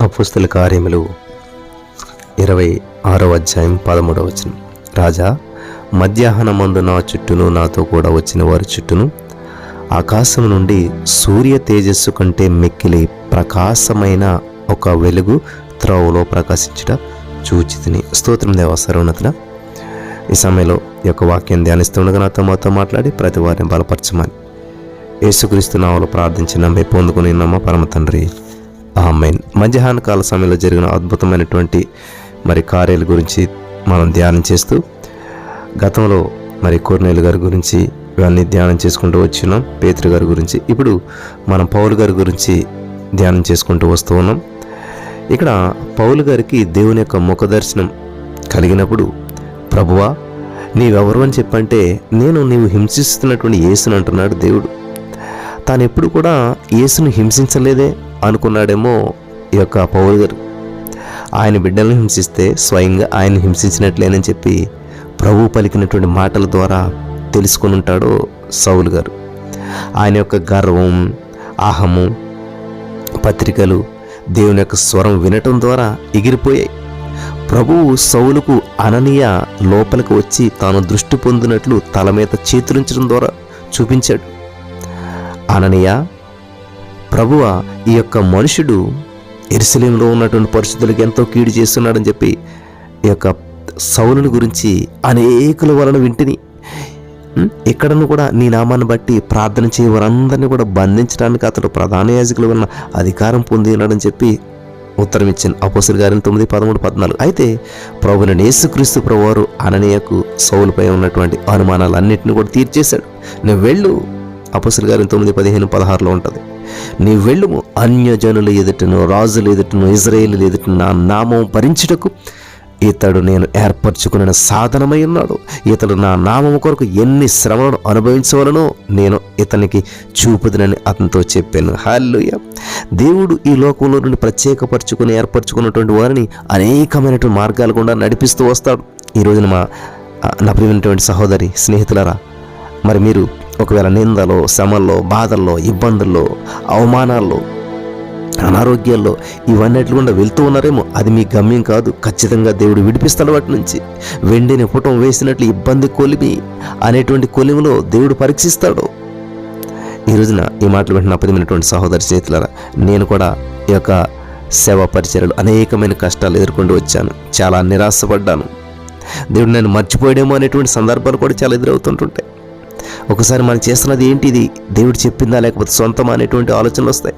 అపుస్తుల కార్యములు ఇరవై ఆరో అధ్యాయం పదమూడవ వచనం. రాజా మధ్యాహ్నమందు నా చుట్టూను నాతో కూడా వచ్చిన వారి చుట్టూను ఆకాశం నుండి సూర్య తేజస్సు కంటే మిక్కిలి ప్రకాశమైన ఒక వెలుగు త్రోవలో ప్రకాశించుట చూచితిని. స్తోత్రం దేవ సర్వోన్నతుల ఈ సమయంలో ఈ యొక్క వాక్యం ధ్యానిస్తుండగా నాతో మాతో మాట్లాడి ప్రతి వారిని బలపరచమని. యేసుక్రీస్తు నావలో ప్రార్థించిన మే పొందుకుని నమ్మ పరమ తండ్రి. ఆమెన్. మధ్యాహ్న కాల సమయంలో జరిగిన అద్భుతమైనటువంటి మరి కార్యాల గురించి మనం ధ్యానం చేస్తూ గతంలో మరి కోర్నేలు గారి గురించి ఇవన్నీ ధ్యానం చేసుకుంటూ వచ్చినాం. పేతృ గారి గురించి. ఇప్పుడు మనం పౌలు గారి గురించి ధ్యానం చేసుకుంటూ వస్తూ ఉన్నాం. ఇక్కడ పౌలు గారికి దేవుని యొక్క ముఖ దర్శనం కలిగినప్పుడు ప్రభువా నీవెవరు అని చెప్పంటే నేను నీవు హింసిస్తున్నటువంటి యేసుని అంటున్నాడు దేవుడు. తాను ఎప్పుడు కూడా యేసును హింసించలేదే అనుకున్నాడేమో ఈ యొక్క పౌరు గారు. ఆయన బిడ్డలను హింసిస్తే స్వయంగా ఆయన హింసించినట్లేనని చెప్పి ప్రభు పలికినటువంటి మాటల ద్వారా తెలుసుకొని ఉంటాడు సౌలు గారు. ఆయన యొక్క గర్వం అహము పత్రికలు దేవుని యొక్క స్వరం వినటం ద్వారా ఎగిరిపోయాయి. ప్రభువు సౌలుకు అననీయ లోపలికి వచ్చి తాను దృష్టి పొందినట్లు తల మీద చేతులుంచడం ద్వారా చూపించాడు. అననీయ ప్రభువ ఈ యొక్క మనుషుడు ఎరుసలేంలో ఉన్నటువంటి పరిస్థితులకు ఎంతో కీడు చేస్తున్నాడని చెప్పి ఈ యొక్క సౌలుని గురించి అనేకుల వలన వింటిని. ఎక్కడను ఇక్కడను కూడా నీ నామాన్ని బట్టి ప్రార్థన చేయ వారందరినీ కూడా బంధించడానికి అతడు ప్రధాన యాజకులు ఉన్న అధికారం పొంది ఉన్నాడని చెప్పి ఉత్తరం ఇచ్చాను. అపోసరి గారిని తొమ్మిది పదమూడు పద్నాలుగు. అయితే ప్రభుని నేసుక్రీస్తు ప్రభువారు అననీయకు సౌలుపై ఉన్నటువంటి అనుమానాలన్నింటినీ కూడా తీర్చేశాడు. నువ్వు వెళ్ళు అపసులు గారి తొమ్మిది పదిహేను పదహారులో ఉంటుంది. నీ వెళ్ళుము అన్యజనుల ఎదుటను రాజుల ఎదుటను ఇజ్రాయేలు ఎదుటను నా నామం భరించుటకు ఇతడు నేను ఏర్పరచుకున్న సాధనమై ఉన్నాడు. ఇతడు నా నామము కొరకు ఎన్ని శ్రమలను అనుభవించవలనో నేను ఇతనికి చూపుదనని అతనితో చెప్పాను. హాల్లుయ దేవుడు ఈ లోకంలో నుండి ప్రత్యేకపరచుకుని ఏర్పరచుకున్నటువంటి వారిని అనేకమైనటువంటి మార్గాల గుండా నడిపిస్తూ వస్తాడు. ఈ రోజున మా నా ప్రియమైనటువంటి సహోదరి స్నేహితులరా మరి మీరు ఒకవేళ నిందలో శ్రమల్లో బాధల్లో ఇబ్బందుల్లో అవమానాల్లో అనారోగ్యాల్లో ఇవన్నిటి గుండా వెళ్తూ ఉన్నారేమో అది మీ గమ్యం కాదు. ఖచ్చితంగా దేవుడు విడిపిస్తాడు వాటి నుంచి. వెండిని పుటం వేసినట్లు ఇబ్బంది కొలిమి అనేటువంటి కొలిమిలో దేవుడు పరీక్షిస్తాడు. ఈ రోజున ఈ మాటలు వింటున్న పదిమైనటువంటి సహోదరి చేతులరా నేను కూడా ఈ యొక్క సేవా పరిచర్యలు అనేకమైన కష్టాలు ఎదుర్కొంటూ వచ్చాను. చాలా నిరాశపడ్డాను. దేవుడు నన్ను మర్చిపోయాడేమో అనేటువంటి సందర్భాలు కూడా చాలా ఎదురవుతుంటుంటాయి. ఒకసారి మనం చేస్తున్నది ఏంటి ఇది దేవుడు చెప్పిందా లేకపోతే సొంతం అనేటువంటి ఆలోచనలు వస్తాయి.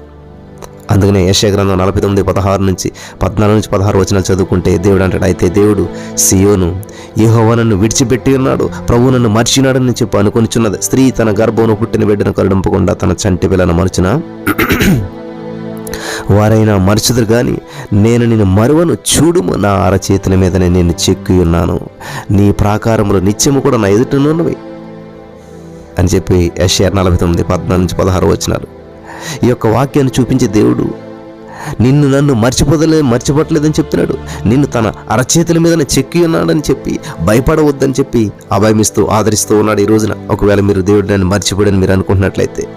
అందుకనే యశగ్రంథం నలభై తొమ్మిది పదహారు నుంచి పద్నాలుగు నుంచి పదహారు వచనాలు చదువుకుంటే దేవుడు అంటాడు అయితే దేవుడు సియోను యహోవ నన్ను విడిచిపెట్టి ఉన్నాడు ప్రభు నన్ను మర్చినాడని చెప్పి అనుకొనిచున్నది. స్త్రీ తన గర్భమును పుట్టిన బిడ్డను కరుడింపకుండా తన చంటి పిల్లను మరచిన? వారైనా మరచుదురు కానీ నేను నిన్ను మరువను చూడుము నా అరచేతుల మీదనే నేను చెక్కి ఉన్నాను. నీ ప్రాకారములు నిత్యము కూడా నా ఎదుటనున్నవి అని చెప్పి ఎస్ఏ నలభై తొమ్మిది పద్నాలుగు నుంచి పదహారు వచ్చినారు. ఈ యొక్క వాక్యాన్ని చూపించే దేవుడు నిన్ను నన్ను మర్చిపోదలే మర్చిపోవట్లేదని చెప్తున్నాడు. నిన్ను తన అరచేతుల మీదనే చెక్కి ఉన్నాడని చెప్పి భయపడవద్దని చెప్పి అభయమిస్తూ ఆదరిస్తూ ఉన్నాడు ఈ రోజున. ఒకవేళ మీరు దేవుడు నన్ను మర్చిపోడని మీరు అనుకుంటున్నట్లయితే.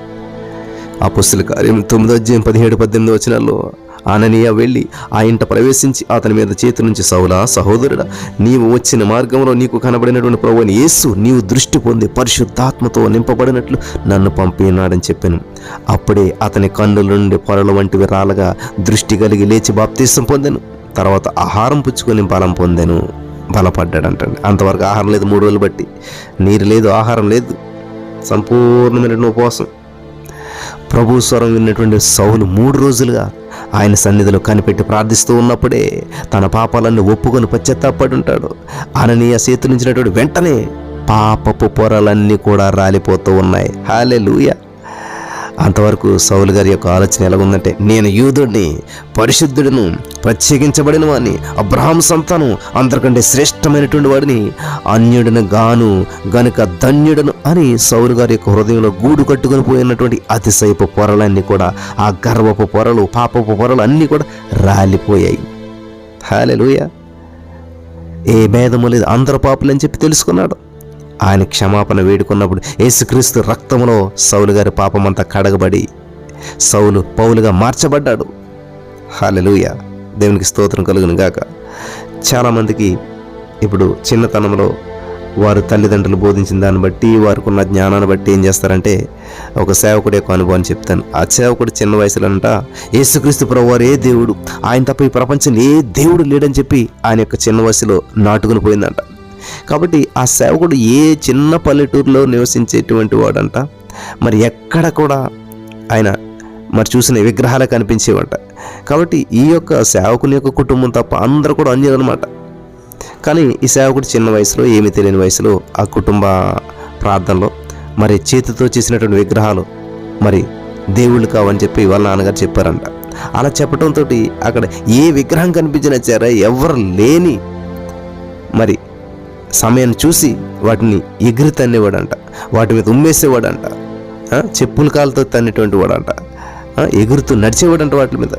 ఆ పుస్తల కార్యం తొమ్మిదో అధ్యాయం పదిహేడు పద్దెనిమిది వచ్చినాల్లో అననీయ వెళ్ళి ఆ ఇంట ప్రవేశించి అతని మీద చేతి నుంచి సౌలా సహోదరుడా నీవు వచ్చిన మార్గంలో నీకు కనబడినటువంటి ప్రభుని యేసు నీవు దృష్టి పొంది పరిశుద్ధాత్మతో నింపబడినట్లు నన్ను పంపినాడని చెప్పాను. అప్పుడే అతని కన్నుల నుండి పొరల వంటివి రాలగా దృష్టి కలిగి లేచి బాప్తీసం పొందాను. తర్వాత ఆహారం పుచ్చుకొని బలం పొందాను. బలపడ్డాడంటండి. అంతవరకు ఆహారం లేదు మూడు రోజులు బట్టి. నీరు లేదు ఆహారం లేదు. సంపూర్ణమైన ఉపవాసం. ప్రభు స్వరం విన్నటువంటి సౌలు మూడు రోజులుగా ఆయన సన్నిధిలో కనిపెట్టి ప్రార్థిస్తూ ఉన్నప్పుడే తన పాపాలన్నీ ఒప్పుకొని పశ్చాత్తాపడి ఉంటాడు అననీయ సేతులించినటువంటి వెంటనే పాపపు పొరలన్నీ కూడా రాలిపోతూ ఉన్నాయి. హాలే అంతవరకు సౌలు గారి యొక్క ఆలోచన ఎలా ఉందంటే నేను యూదుడిని పరిశుద్ధుడును ప్రత్యేకించబడిన వాడిని అబ్రహాం సంతానం అందరికంటే శ్రేష్టమైనటువంటి వాడిని అన్యుడిని గాను గనుక ధన్యుడను అని సౌలు గారి యొక్క హృదయంలో గూడు కట్టుకొని పోయినటువంటి అతిశయపు పొరలన్నీ కూడా ఆ గర్వపు పొరలు పాపపు పొరలు అన్నీ కూడా రాలిపోయాయి. హాలెలుయ ఏ భేదము లేదు. అందరు పాపులని చెప్పి తెలుసుకున్నాడు. ఆయన క్షమాపణ వేడుకున్నప్పుడు యేసుక్రీస్తు రక్తములో సౌలు గారి పాపమంతా కడగబడి సౌలు పౌలుగా మార్చబడ్డాడు. హాలెలుయ దేవునికి స్తోత్రం కలుగును గాక. చాలామందికి ఇప్పుడు చిన్నతనంలో వారు తల్లిదండ్రులు బోధించిన దాన్ని బట్టి వారికి ఉన్న జ్ఞానాన్ని బట్టి ఏం చేస్తారంటే ఒక సేవకుడి యొక్క అనుభవం చెప్తాను. ఆ సేవకుడు చిన్న వయసులో అంట యేసుక్రీస్తు ప్రభువారు ఏ దేవుడు. ఆయన తప్ప ఈ ప్రపంచంలో ఏ దేవుడు లేడని చెప్పి ఆయన యొక్క చిన్న వయసులో నాటుకుని పోయిందంట. కాబట్టి ఆ సేవకుడు ఏ చిన్న పల్లెటూరులో నివసించేటువంటి వాడంట మరి ఎక్కడ కూడా ఆయన మరి చూసిన విగ్రహాలే కనిపించేవంట. కాబట్టి ఈ యొక్క సేవకుని యొక్క కుటుంబం తప్ప అందరూ కూడా అన్యులు అనమాట కానీ ఈ సేవకుడు చిన్న వయసులో ఏమీ తెలియని వయసులో ఆ కుటుంబ ప్రార్థనలో మరి చేతితో చేసినటువంటి విగ్రహాలు మరి దేవుళ్ళు కావని చెప్పి వాళ్ళ నాన్నగారు చెప్పారంట. అలా చెప్పడంతో అక్కడ ఏ విగ్రహం కనిపించినా సరే ఎవరు లేని మరి సమయాన్ని చూసి వాటిని ఎగిరి తన్నేవాడంట. వాటి మీద ఉమ్మేసేవాడంట. చెప్పుల కాలుతో తన్నేటువంటి వాడంట. ఎగురుతూ నడిచేవాడంట వాటి మీద.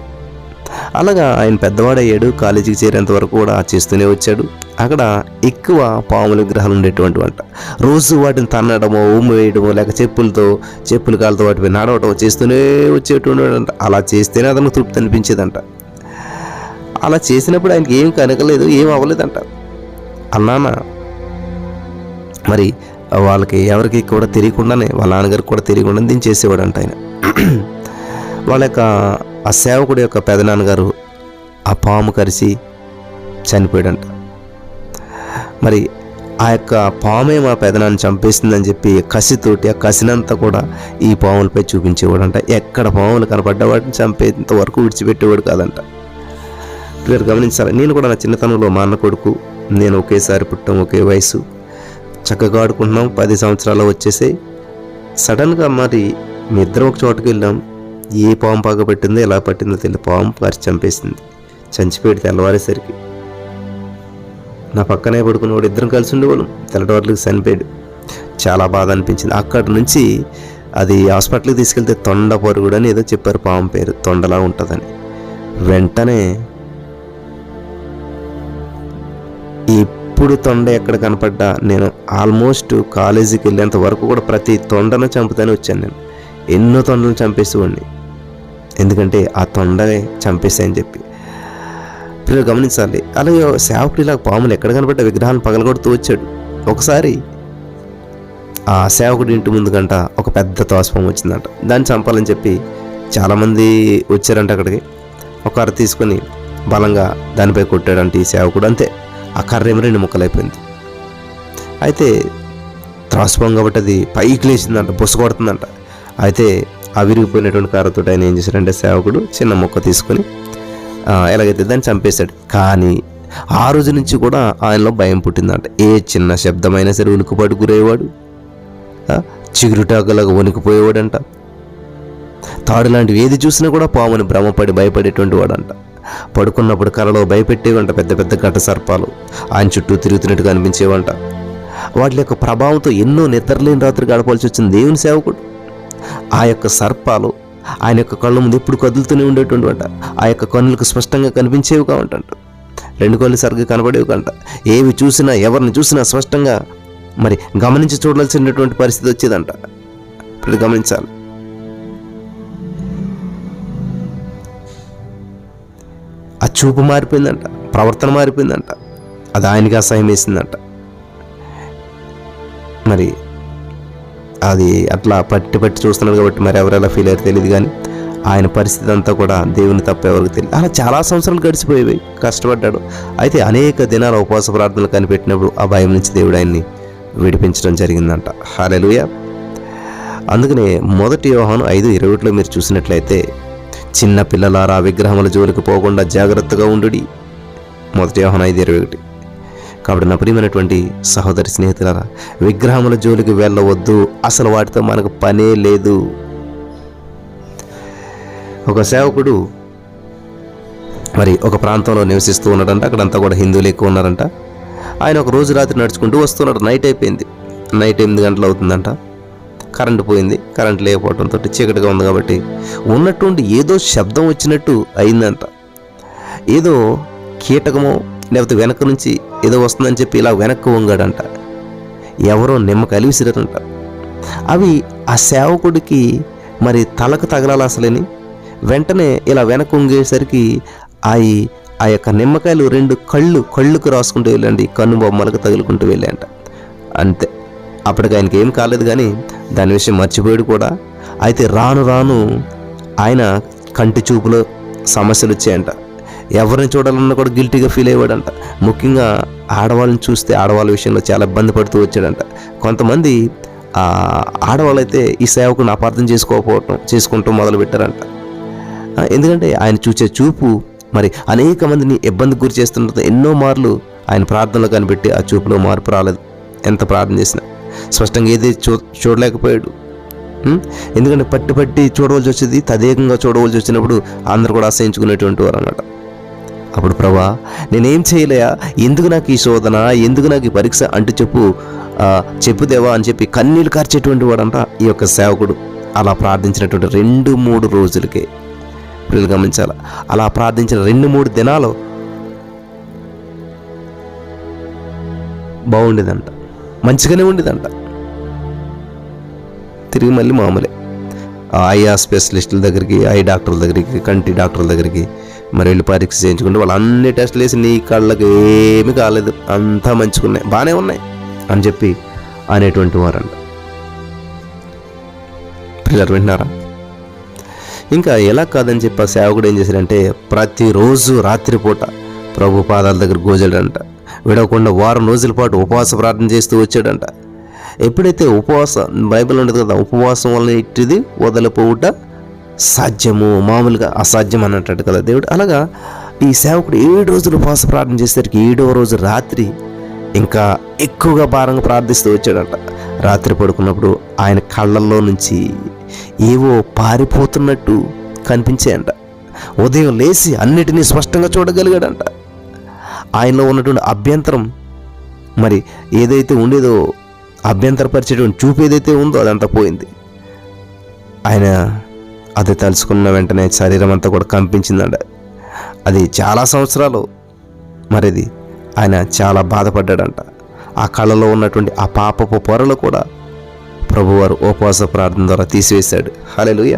అలాగా ఆయన పెద్దవాడయ్యాడు కాలేజీకి చేరేంత వరకు కూడా చేస్తూనే వచ్చాడు. అక్కడ ఎక్కువ పాముల విగ్రహాలు ఉండేటువంటి వంట రోజు వాటిని తన్నడమో ఉమ్ము వేయడమో లేక చెప్పులతో చెప్పుల కాలతో వాటి మీద నడవటం చేస్తూనే వచ్చేటువంటి అంట అలా చేస్తేనే అతనికి తృప్తి అనిపించేదంట. అలా చేసినప్పుడు ఆయనకి ఏం కనకలేదు ఏం అవ్వలేదంట. అన్నానా మరి వాళ్ళకి ఎవరికి కూడా తెలియకుండానే వాళ్ళ నాన్నగారికి కూడా తెలియకుండా దీన్ని చేసేవాడంట ఆయన. వాళ్ళ యొక్క ఆ సేవకుడి యొక్క పెదనాన్నగారు ఆ పాము కరిసి చనిపోయాడంట. మరి ఆ యొక్క పామే మా పెదనాన్ని చంపేస్తుందని చెప్పి కసితోటి ఆ కసినంతా కూడా ఈ పాములపై చూపించేవాడంట. ఎక్కడ పాములు కనపడ్డ వాటిని చంపేంత వరకు విడిచిపెట్టేవాడు కాదంట. మీరు గమనించాలి నేను కూడా నా చిన్నతనంలో మా అన్న కొడుకు నేను ఒకేసారి పుట్టాం ఒకే వయసు. చక్కగా ఆడుకుంటున్నాం. పది సంవత్సరాలు వచ్చేసాయి సడన్గా మరి మీ ఇద్దరం ఒక చోటకి వెళ్ళాం. ఏ పాము పాక పెట్టిందో ఎలా పట్టిందో తెలియదు. పాము పారి చంపేసింది. చంచిపోయాడు తెల్లవారేసరికి. నా పక్కనే పడుకున్నవాడు ఇద్దరం కలిసి ఉండేవాళ్ళం. తెల్లవారులకు చనిపోయాడు. చాలా బాధ అనిపించింది. అక్కడి నుంచి అది హాస్పిటల్కి తీసుకెళ్తే తొండ పొరుగుడు అని ఏదో చెప్పారు పాము పేరు. తొండలా ఉంటుందని. వెంటనే ఈ ఇప్పుడు తొండ ఎక్కడ కనపడ్డా నేను ఆల్మోస్ట్ కాలేజీకి వెళ్ళేంత వరకు కూడా ప్రతి తొండను చంపుతానే వచ్చాను నేను. ఎన్నో తొండలు చంపేసేవాడిని. ఎందుకంటే ఆ తొండనే చంపేసాయని చెప్పి. పిల్లలు గమనించాలి. అలాగే సేవకుడు ఇలా పాములు ఎక్కడ కనపడ్డ విగ్రహాలను పగలగొడుతూ వచ్చాడు. ఒకసారి ఆ సేవకుడి ఇంటి ముందు గంట ఒక పెద్ద తోసపాము వచ్చిందంట. దాన్ని చంపాలని చెప్పి చాలామంది వచ్చారంట అక్కడికి. ఒక అర తీసుకొని బలంగా దానిపై కొట్టాడంట ఈ సేవకుడు అంతే. ఆ కర్ర ఏమో రెండు ముక్కలైపోయింది. అయితే త్రాసుపం కాబట్టి అది పైకి లేచిందంట బుస కొడుతుందంట. అయితే ఆ విరిగిపోయినటువంటి కర్రతో ఆయన ఏం చేశాడంటే సేవకుడు చిన్న మొక్క తీసుకొని ఎలాగైతే దాన్ని చంపేశాడు. కానీ ఆ రోజు నుంచి కూడా ఆయనలో భయం పుట్టిందంట. ఏ చిన్న శబ్దమైనా సరే ఉనికిపాటు గురయ్యేవాడు. చిగురుటాకులాగా వణికిపోయేవాడంట. తాడు లాంటివి ఏది చూసినా కూడా పాముని భ్రమపడి భయపడేటువంటి వాడంట. పడుకున్నప్పుడు కలలో భయపెట్టేవంట పెద్ద పెద్ద ఘట సర్పాలు. ఆయన చుట్టూ తిరుగుతున్నట్టుగా అనిపించేవంట వాటి. యొక్క ప్రభావంతో ఎన్నో నిద్రలేని రాత్రి గడపాల్సి వచ్చింది దేవుని సేవకుడు. ఆ యొక్క సర్పాలు ఆయన యొక్క కళ్ళ ముందు ఎప్పుడు కదులుతూనే ఉండేటువంటి అంట ఆ యొక్క కన్నులకు స్పష్టంగా కనిపించేవి కావంట రెండు కళ్ళు సరిగ్గా కనబడేవి కంట ఏవి చూసినా ఎవరిని చూసినా స్పష్టంగా మరి గమనించి చూడాల్సినటువంటి పరిస్థితి వచ్చేదంట. ఇప్పుడు గమనించాలి. చూపు మారిపోయిందంట ప్రవర్తన మారిపోయిందంట అది ఆయనకి అసహ్యం వేసిందంట. మరి అది అట్లా పట్టి పట్టి చూస్తున్నాడు కాబట్టి మరి ఎవరు ఎలా ఫీల్ అయ్యారు తెలియదు కానీ ఆయన పరిస్థితి అంతా కూడా దేవుని తప్ప ఎవరికి తెలియదు అలా చాలా సంవత్సరాలు గడిచిపోయేవి కష్టపడ్డాడు. అయితే అనేక దినాల ఉపవాస ప్రార్థనలు కనిపెట్టినప్పుడు ఆ భయం నుంచి దేవుడు ఆయన్ని విడిపించడం జరిగిందంట. హాలెలుయ అందుకనే మొదటి వ్యవహారం ఐదు ఇరవై మీరు చూసినట్లయితే చిన్న పిల్లలారా విగ్రహముల జోలికి పోకుండా జాగ్రత్తగా ఉండుడి. మొదటి వ్యవహారం ఐదు ఇరవై ఒకటి. కాబట్టి నా ప్రియమైనటువంటి సహోదరి స్నేహితులారా విగ్రహముల జోలికి వెళ్ళవద్దు. అసలు వాటితో మనకు పనే లేదు. ఒక సేవకుడు మరి ఒక ప్రాంతంలో నివసిస్తూ ఉన్నాడంట. అక్కడంతా కూడా హిందువులు ఎక్కువ ఉన్నారంట. ఆయన ఒక రోజు రాత్రి నడుచుకుంటూ వస్తున్నాడు. నైట్ అయిపోయింది. నైట్ ఎనిమిది గంటలు అవుతుందంట. కరెంటు పోయింది. కరెంట్ లేకపోవడంతో చీకటిగా ఉంది కాబట్టి ఉన్నటువంటి ఏదో శబ్దం వచ్చినట్టు అయిందంట. ఏదో కీటకమో లేకపోతే వెనక నుంచి ఏదో వస్తుందని చెప్పి ఇలా వెనక్కి వంగాడంట. ఎవరో నిమ్మకాయలు విసిరారంట అవి ఆ సేవకుడికి మరి తలకు తగలాలి అసలేని? వెంటనే ఇలా వెనక్కి వంగేసరికి అవి ఆ యొక్క నిమ్మకాయలు రెండు కళ్ళు కళ్ళుకు రాసుకుంటూ వెళ్ళండి. కన్ను బొమ్మలకు తగులుకుంటూ వెళ్ళాయంట అంతే. అప్పటికి ఆయనకి ఏం కాలేదు కానీ దాని విషయం మర్చిపోయాడు కూడా. అయితే రాను రాను ఆయన కంటి చూపులో సమస్యలు వచ్చాయంట. ఎవరిని చూడాలన్నా కూడా గిల్టీగా ఫీల్ అయ్యాడంట ముఖ్యంగా ఆడవాళ్ళని చూస్తే ఆడవాళ్ళ విషయంలో చాలా ఇబ్బంది పడుతూ వచ్చాడంట. కొంతమంది ఆడవాళ్ళైతే ఆడవాళ్ళు అయితే ఈ సేవకుని అపార్థం చేసుకోకపోవటం చేసుకుంటూ మొదలు పెట్టారంట ఎందుకంటే ఆయన చూసే చూపు మరి అనేక మందిని ఇబ్బంది గురి చేస్తుండటం ఎన్నో మార్లు ఆయన ప్రార్థనలో కనిపెట్టి ఆ చూపులో మార్పు రాలేదు. ఎంత ప్రార్థన చేసినా. స్పష్టంగా ఏది చూ చూడలేకపోయాడు. ఎందుకంటే పట్టి పట్టి చూడవలసి వచ్చేది తదేకంగా చూడవలసి వచ్చినప్పుడు అందరు కూడా ఆశ్రయించుకునేటువంటి వారు అన్నమాట. అప్పుడు ప్రభా నేనేం చేయలేయా? ఎందుకు నాకు ఈ శోధన? ఎందుకు నాకు ఈ పరీక్ష? అంటూ చెప్పు. చెప్పు దేవా అని చెప్పి కన్నీళ్ళు కార్చేటువంటి వాడంట ఈ యొక్క సేవకుడు. అలా ప్రార్థించినటువంటి రెండు మూడు రోజులకే. వీళ్ళు గమనించాలి? అలా ప్రార్థించిన రెండు మూడు దినాలు బాగుండేదంట. మంచిగానే ఉండేదంట. తిరిగి మళ్ళీ మామూలే. ఆయా స్పెషలిస్టుల దగ్గరికి ఐ డాక్టర్ల దగ్గరికి కంటి డాక్టర్ల దగ్గరికి మరి వెళ్ళి పరీక్ష చేయించుకుంటే వాళ్ళు అన్ని టెస్టులు వేసి నీ కళ్ళకి ఏమీ కాలేదు. అంతా మంచుకున్నాయి బాగానే ఉన్నాయి అని చెప్పి అనేటువంటి వారంట. పిల్లలు వింటున్నారా? ఇంకా ఎలా కాదని చెప్పి ఆ సేవకుడు ఏం చేశాడంటే ప్రతిరోజు రాత్రిపూట ప్రభు పాదాల దగ్గర గోజాడంట విడవకుండా వారం రోజుల పాటు ఉపవాస ప్రార్థన చేస్తూ వచ్చాడంట. ఎప్పుడైతే ఉపవాసం బైబిల్ ఉండదు కదా ఉపవాసం వలన ఇట్టిది వదలపోవుట సాధ్యము మామూలుగా అసాధ్యం అన్నట్టు కదా దేవుడు. అలాగా ఈ సేవకుడు ఏడు రోజులు ఉపవాస ప్రార్థన చేసేసరికి ఏడవ రోజు రాత్రి ఇంకా ఎక్కువగా భారంగా ప్రార్థిస్తూ వచ్చాడంట. రాత్రి పడుకున్నప్పుడు ఆయన కళ్ళల్లో నుంచి ఏవో పారిపోతున్నట్టు కనిపించాయంట. ఉదయం లేచి అన్నిటినీ స్పష్టంగా చూడగలిగాడంట. ఆయనలో ఉన్నటువంటి అభ్యంతరం మరి ఏదైతే ఉండేదో అభ్యంతరపరిచేటువంటి చూపు ఏదైతే ఉందో అదంతా పోయింది. ఆయన అది తలుచుకున్న వెంటనే శరీరం అంతా కూడా కంపించిందంట. అది చాలా సంవత్సరాలు మరిది ఆయన చాలా బాధపడ్డాడంట. ఆ కళలో ఉన్నటువంటి ఆ పాపపు పొరలు కూడా ప్రభువారు ఉపవాస ప్రార్థన ద్వారా తీసివేశాడు. లూయ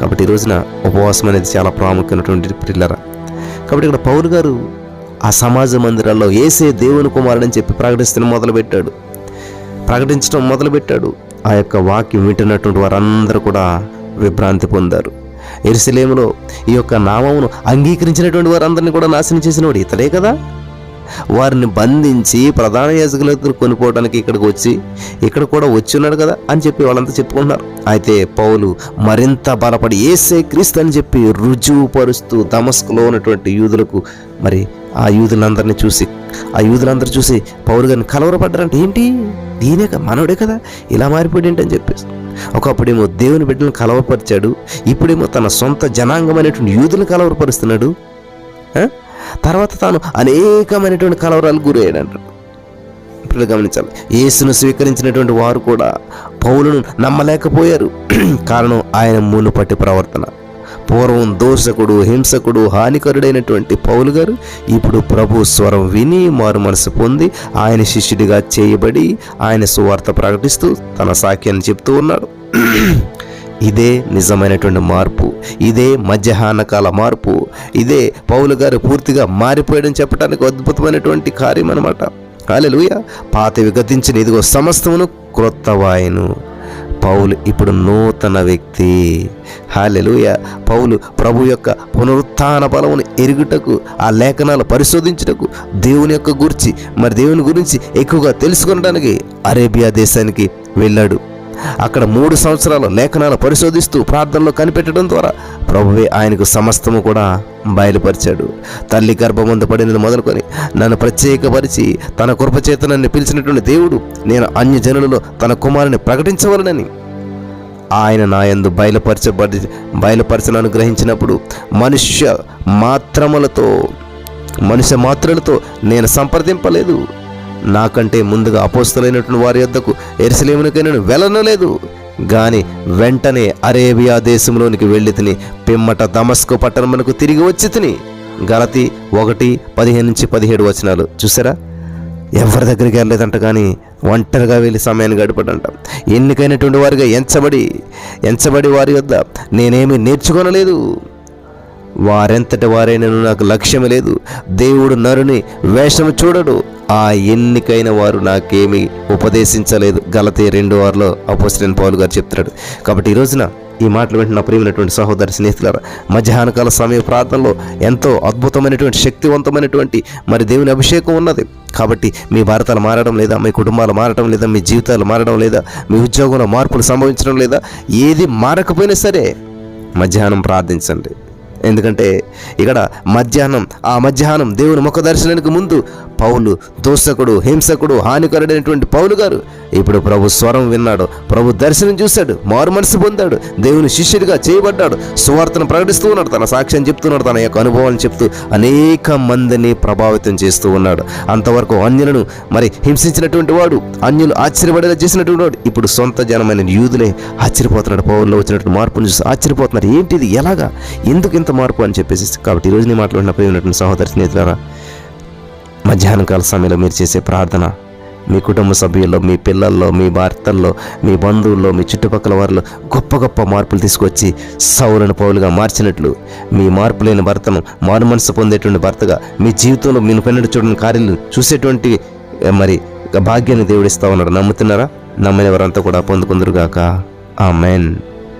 కాబట్టి ఈ రోజున ఉపవాసం అనేది చాలా ప్రాముఖ్యమైనటువంటి పిల్లర కాబట్టి ఇక్కడ పౌరు గారు ఆ సమాజ మందిరాల్లో ఏసే దేవుని కుమారుడని చెప్పి ప్రకటిస్తున్న మొదలుపెట్టాడు. ప్రకటించడం మొదలుపెట్టాడు. ఆ యొక్క వాక్యం వింటున్నటువంటి వారందరూ కూడా విభ్రాంతి పొందారు. ఎరుసలేములో ఈ యొక్క నామమును అంగీకరించినటువంటి వారందరినీ కూడా నాశనం చేసినవాడు ఇతడే కదా? వారిని బంధించి ప్రధాన యాజకులతో కొనుక్కోవడానికి ఇక్కడికి వచ్చి ఇక్కడ కూడా వచ్చి ఉన్నాడు కదా అని చెప్పి వాళ్ళంతా చెప్పుకుంటున్నారు. అయితే పౌలు మరింత బలపడి ఏసే క్రీస్తు అని చెప్పి రుజువుపరుస్తూ దమస్కులో ఉన్నటువంటి యూదులకు మరి ఆ యూదులందరినీ చూసి ఆ యూదులందరూ చూసి పౌరు గారిని కలవరపడ్డారంటే ఏంటి? దీనే కదా మనోడే కదా ఇలా మారిపోయి ఏంటి అని చెప్పేసి. ఒకప్పుడేమో దేవుని బిడ్డలను కలవరపరిచాడు ఇప్పుడేమో తన సొంత జనాంగమైనటువంటి యూదులను కలవరపరుస్తున్నాడు. తర్వాత తాను అనేకమైనటువంటి కలవరాలు గురయ్యాడంట. ఇప్పుడు గమనించాలి. యేసును స్వీకరించినటువంటి వారు కూడా పౌలును నమ్మలేకపోయారు. కారణం ఆయన మునుపటి ప్రవర్తన. పూర్వం దోషకుడు హింసకుడు హానికరుడైనటువంటి పౌలు గారు ఇప్పుడు ప్రభు స్వరం విని మారు మనసు పొంది ఆయన శిష్యుడిగా చేయబడి ఆయన సువార్త ప్రకటిస్తూ తన సాక్యాన్ని చెప్తూ ఉన్నాడు. ఇదే నిజమైనటువంటి మార్పు ఇదే మధ్యాహ్న కాల మార్పు ఇదే పౌలు గారు పూర్తిగా మారిపోయాడని చెప్పడానికి అద్భుతమైనటువంటి కార్యం అనమాట కాలేలుయ పాతవి గతించిన ఇదిగో సమస్తమును క్రొత్తవాయను పౌలు ఇప్పుడు నూతన వ్యక్తి. హాలెలుయ పౌలు ప్రభు యొక్క పునరుత్థాన బలమును ఎరుగుటకు ఆ లేఖనాలు పరిశోధించుటకు దేవుని యొక్క గురించి మరి దేవుని గురించి ఎక్కువగా తెలుసుకునడానికి అరేబియా దేశానికి వెళ్ళాడు. అక్కడ మూడు సంవత్సరాలు లేఖనాలు పరిశోధిస్తూ ప్రార్థనలో కనిపెట్టడం ద్వారా ప్రభువే ఆయనకు సమస్తము కూడా బయలుపరిచాడు. తల్లి గర్భమందు పడినది మొదలుకొని నన్ను ప్రత్యేకపరిచి తన కృపచేత నన్ను పిలిచినటువంటి దేవుడు నేను అన్య జనులలో తన కుమారుని ప్రకటించవలనని. ఆయన నాయందు బయలుపరచబడి బయలుపరచను అనుగ్రహించినప్పుడు మనుష్య మాత్రములతో మనుష్య మాత్రలతో నేను సంప్రదింపలేదు. నాకంటే ముందుగా అపోస్తులైనటువంటి వారి యొద్దకు ఎరుసలేమునికై నేను వెళ్ళనలేదు. గాని వెంటనే అరేబియా దేశంలోనికి వెళ్ళి తిని పిమ్మట దమస్కు పట్టణమునకు తిరిగి వచ్చి తిని. గలతి ఒకటి పదిహేను నుంచి పదిహేడు వచనాలు. చూసారా ఎవరి దగ్గరికి వెళ్ళలేదంట కానీ ఒంటరిగా వెళ్ళి సమయాన్ని గడిపడంట. ఎన్నికైనటువంటి వారిగా ఎంచబడి ఎంచబడి వారి వద్ద నేనేమి నేర్చుకోనలేదు. వారెంతటి వారైనను నాకు లక్ష్యం లేదు. దేవుడు నరుని వేషము చూడడు. ఆ ఎన్నికైన వారు నాకేమీ ఉపదేశించలేదు. గలతే రెండు వారిలో అపోసిన పౌలు గారు చెప్తాడు కాబట్టి ఈ రోజున ఈ మాటలు వింటున్న ప్రియమైనటువంటి సహోదరి స్నేహితులారా మధ్యాహ్నకాల సమయ ప్రార్థనలో ఎంతో అద్భుతమైనటువంటి శక్తివంతమైనటువంటి మరి దేవుని అభిషేకం ఉన్నది. కాబట్టి మీ భారతాలు మారడం లేదా మీ కుటుంబాలు మారడం లేదా మీ జీవితాలు మారడం లేదా మీ ఉద్యోగంలో మార్పులు సంభవించడం లేదా ఏది మారకపోయినా సరే మధ్యాహ్నం ప్రార్థించండి. ఎందుకంటే ఇక్కడ మధ్యాహ్నం ఆ మధ్యాహ్నం దేవుని ముఖ దర్శనానికి ముందు పౌలు దోషకుడు హింసకుడు హానికరుడైనటువంటి పౌలు గారు. ఇప్పుడు ప్రభు స్వరం విన్నాడు ప్రభు దర్శనం చూశాడు మారు మనసు పొందాడు దేవుని శిష్యుడిగా చేయబడ్డాడు సువార్తను ప్రకటిస్తూ ఉన్నాడు తన సాక్ష్యం చెప్తున్నాడు తన యొక్క అనుభవాలను చెప్తూ అనేక మందిని ప్రభావితం చేస్తూ ఉన్నాడు. అంతవరకు అన్యులను మరి హింసించినటువంటి వాడు అన్యులు ఆశ్చర్యపడేలా చేసినటువంటి వాడు ఇప్పుడు సొంత జనమైన యూదులే ఆశ్చర్యపోతున్నాడు పౌరులో వచ్చినటువంటి మార్పును చూసి ఆశ్చర్యపోతున్నారు ఏంటిది ఎలాగా ఎందుకు ఇంత మార్పు అని చెప్పేసి కాబట్టి ఈరోజు నేను మాట్లాడిన ప్రియమైనటువంటి సహోదరి స్నేహితులారా మధ్యాహ్నం కాల సమయంలో మీరు చేసే ప్రార్థన మీ కుటుంబ సభ్యుల్లో మీ పిల్లల్లో మీ భర్తల్లో మీ బంధువుల్లో మీ చుట్టుపక్కల వారిలో గొప్ప గొప్ప మార్పులు తీసుకొచ్చి సౌలను పౌలుగా మార్చినట్లు మీ మార్పు లేని భర్తను మారు మనసు పొందేటువంటి భర్తగా మీ జీవితంలో మీరు పెన్నడు చూడని కార్యాలు చూసేటువంటి మరి భాగ్యాన్ని దేవుడిస్తా ఉన్నాడు. నమ్ముతున్నారా? నమ్మిన వారంతా కూడా పొందుకుందరుగాక. ఆ మెయిన్